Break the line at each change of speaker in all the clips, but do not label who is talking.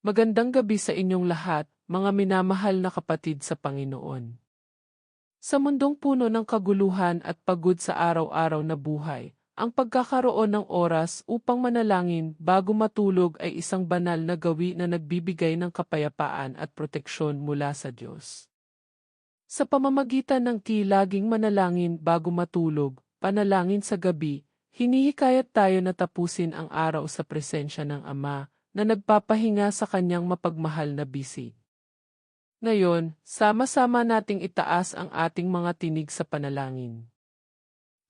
Magandang gabi sa inyong lahat, mga minamahal na kapatid sa Panginoon. Sa mundong puno ng kaguluhan at pagod sa araw-araw na buhay, ang pagkakaroon ng oras upang manalangin bago matulog ay isang banal na gawi na nagbibigay ng kapayapaan at proteksyon mula sa Diyos. Sa pamamagitan ng kilaging manalangin bago matulog, panalangin sa gabi, hinihikayat tayo na tapusin ang araw sa presensya ng Ama na nagpapahinga sa kanyang mapagmahal na bisig. Ngayon, sama-sama nating itaas ang ating mga tinig sa panalangin.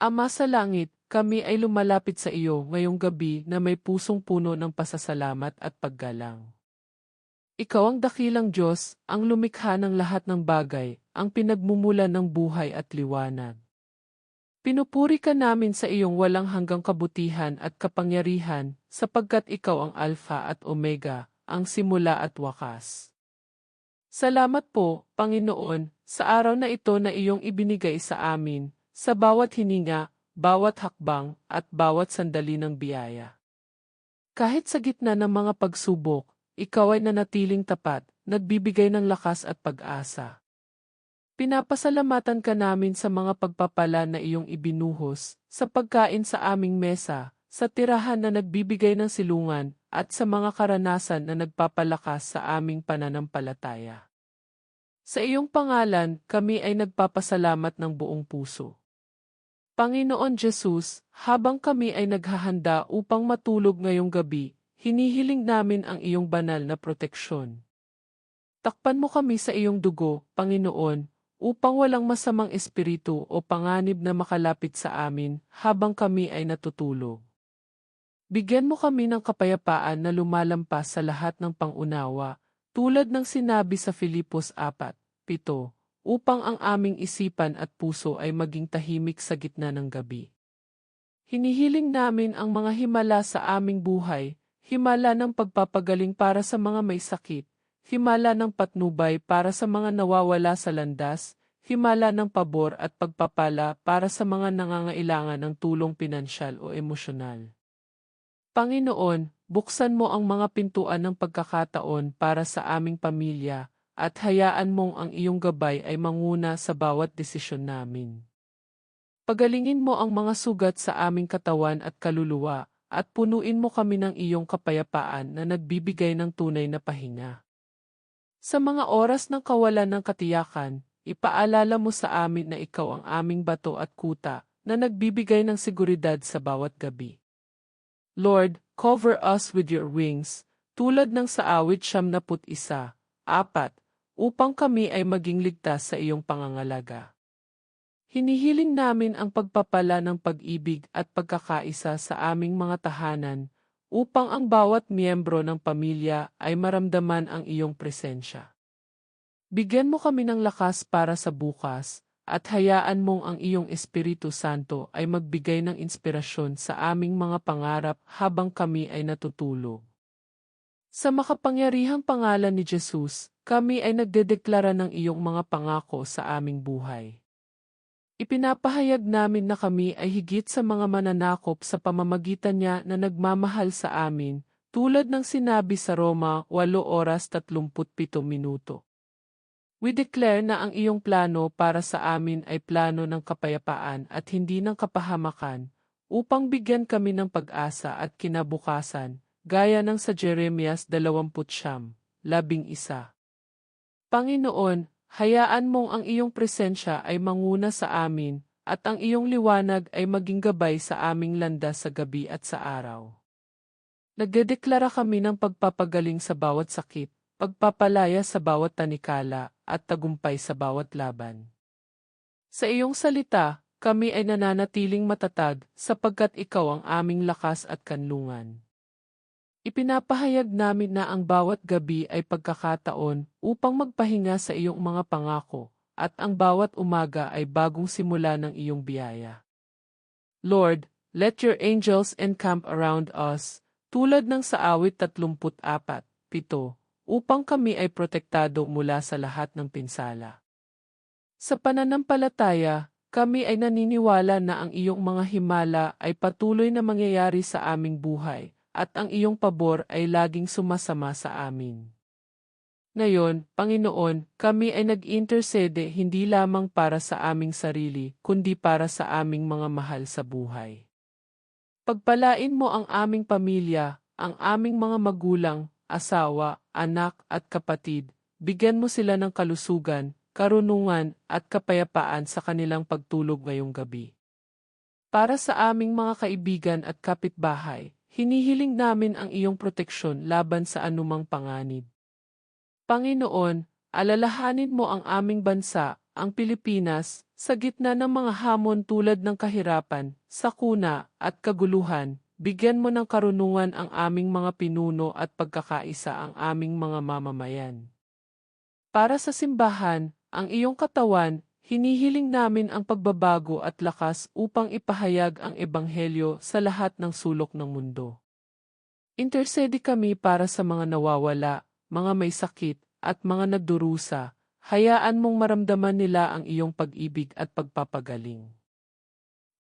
Ama sa langit, kami ay lumalapit sa iyo ngayong gabi na may pusong puno ng pasasalamat at paggalang. Ikaw ang dakilang Diyos, ang lumikha ng lahat ng bagay, ang pinagmumulan ng buhay at liwanag. Pinupuri ka namin sa iyong walang hanggang kabutihan at kapangyarihan, sapagkat ikaw ang Alpha at Omega, ang simula at wakas. Salamat po, Panginoon, sa araw na ito na iyong ibinigay sa amin, sa bawat hininga, bawat hakbang, at bawat sandali ng biyaya. Kahit sa gitna ng mga pagsubok, ikaw ay nanatiling tapat, nagbibigay ng lakas at pag-asa. Pinapasalamatan ka namin sa mga pagpapala na iyong ibinuhos, sa pagkain sa aming mesa, sa tirahan na nagbibigay ng silungan, at sa mga karanasan na nagpapalakas sa aming pananampalataya. Sa iyong pangalan, kami ay nagpapasalamat ng buong puso. Panginoon Jesus, habang kami ay naghahanda upang matulog ngayong gabi, hinihiling namin ang iyong banal na proteksyon. Takpan mo kami sa iyong dugo, Panginoon, upang walang masamang espiritu o panganib na makalapit sa amin habang kami ay natutulog. Bigyan mo kami ng kapayapaan na lumalampas sa lahat ng pangunawa, tulad ng sinabi sa Filipos 4, 7, upang ang aming isipan at puso ay maging tahimik sa gitna ng gabi. Hinihiling namin ang mga himala sa aming buhay, himala ng pagpapagaling para sa mga may sakit, himala ng patnubay para sa mga nawawala sa landas, himala ng pabor at pagpapala para sa mga nangangailangan ng tulong pinansyal o emosyonal. Panginoon, buksan mo ang mga pintuan ng pagkakataon para sa aming pamilya at hayaan mong ang iyong gabay ay manguna sa bawat desisyon namin. Pagalingin mo ang mga sugat sa aming katawan at kaluluwa at punuin mo kami ng iyong kapayapaan na nagbibigay ng tunay na pahinga. Sa mga oras ng kawalan ng katiyakan, ipaalala mo sa amin na ikaw ang aming bato at kuta na nagbibigay ng seguridad sa bawat gabi. Lord, cover us with your wings, tulad ng sa awit siyam na put isa, apat, upang kami ay maging ligtas sa iyong pangangalaga. Hinihiling namin ang pagpapala ng pag-ibig at pagkakaisa sa aming mga tahanan upang ang bawat miyembro ng pamilya ay maramdaman ang iyong presensya. Bigyan mo kami ng lakas para sa bukas, at hayaan mong ang iyong Espiritu Santo ay magbigay ng inspirasyon sa aming mga pangarap habang kami ay natutulog. Sa makapangyarihang pangalan ni Jesus, kami ay nagdedeklara ng iyong mga pangako sa aming buhay. Ipinapahayag namin na kami ay higit sa mga mananakop sa pamamagitan niya na nagmamahal sa amin, tulad ng sinabi sa Roma 8 oras 37 minuto. We declare na ang iyong plano para sa amin ay plano ng kapayapaan at hindi ng kapahamakan, upang bigyan kami ng pag-asa at kinabukasan, gaya ng sa Jeremias 20 labing isa. Panginoon, Hayaan mong ang iyong presensya ay manguna sa amin, at ang iyong liwanag ay maging gabay sa aming landas sa gabi at sa araw. Nagdedeklara kami ng pagpapagaling sa bawat sakit, pagpapalaya sa bawat tanikala, at tagumpay sa bawat laban. Sa iyong salita, kami ay nananatiling matatag sapagkat ikaw ang aming lakas at kanlungan. Ipinapahayag namin na ang bawat gabi ay pagkakataon upang magpahinga sa iyong mga pangako, at ang bawat umaga ay bagong simula ng iyong biyaya. Lord, let your angels encamp around us, tulad ng sa awit 34, 7, upang kami ay protektado mula sa lahat ng pinsala. Sa pananampalataya, kami ay naniniwala na ang iyong mga himala ay patuloy na mangyayari sa aming buhay, at ang iyong pabor ay laging sumasama sa amin. Ngayon, Panginoon, kami ay nag-intercede hindi lamang para sa aming sarili, kundi para sa aming mga mahal sa buhay. Pagpalain mo ang aming pamilya, ang aming mga magulang, asawa, anak at kapatid, bigyan mo sila ng kalusugan, karunungan at kapayapaan sa kanilang pagtulog ngayong gabi. Para sa aming mga kaibigan at kapitbahay, hinihiling namin ang iyong proteksyon laban sa anumang panganib. Panginoon, alalahanin mo ang aming bansa, ang Pilipinas, sa gitna ng mga hamon tulad ng kahirapan, sakuna, at kaguluhan, bigyan mo ng karunungan ang aming mga pinuno at pagkakaisa ang aming mga mamamayan. Para sa simbahan, ang iyong katawan, hinihiling namin ang pagbabago at lakas upang ipahayag ang ebanghelyo sa lahat ng sulok ng mundo. Intercede kami para sa mga nawawala, mga may sakit, at mga nagdurusa, hayaan mong maramdaman nila ang iyong pag-ibig at pagpapagaling.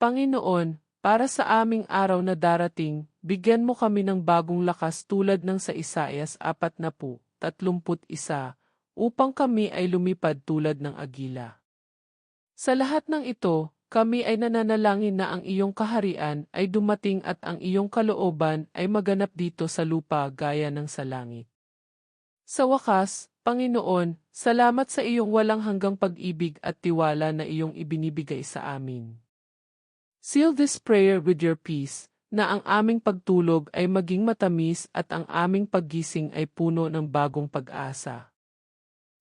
Panginoon, para sa aming araw na darating, bigyan mo kami ng bagong lakas tulad ng sa Isaias 40, 31, upang kami ay lumipad tulad ng agila. Sa lahat ng ito, kami ay nananalangin na ang iyong kaharian ay dumating at ang iyong kalooban ay maganap dito sa lupa gaya ng sa langit. Sa wakas, Panginoon, salamat sa iyong walang hanggang pag-ibig at tiwala na iyong ibinibigay sa amin. Seal this prayer with your peace, na ang aming pagtulog ay maging matamis at ang aming paggising ay puno ng bagong pag-asa.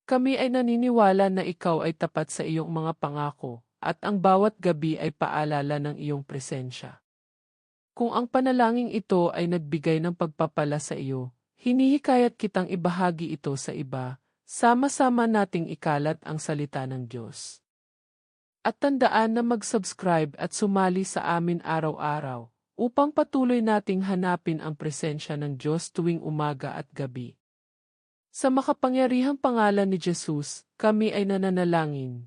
Kami ay naniniwala na ikaw ay tapat sa iyong mga pangako, at ang bawat gabi ay paalala ng iyong presensya. Kung ang panalangin ito ay nagbigay ng pagpapala sa iyo, Hinihikayat kitang ibahagi ito sa iba, sama-sama nating ikalat ang salita ng Diyos. At tandaan na mag-subscribe at sumali sa amin araw-araw, upang patuloy nating hanapin ang presensya ng Diyos tuwing umaga at gabi. Sa makapangyarihang pangalan ni Jesus, kami ay nananalangin.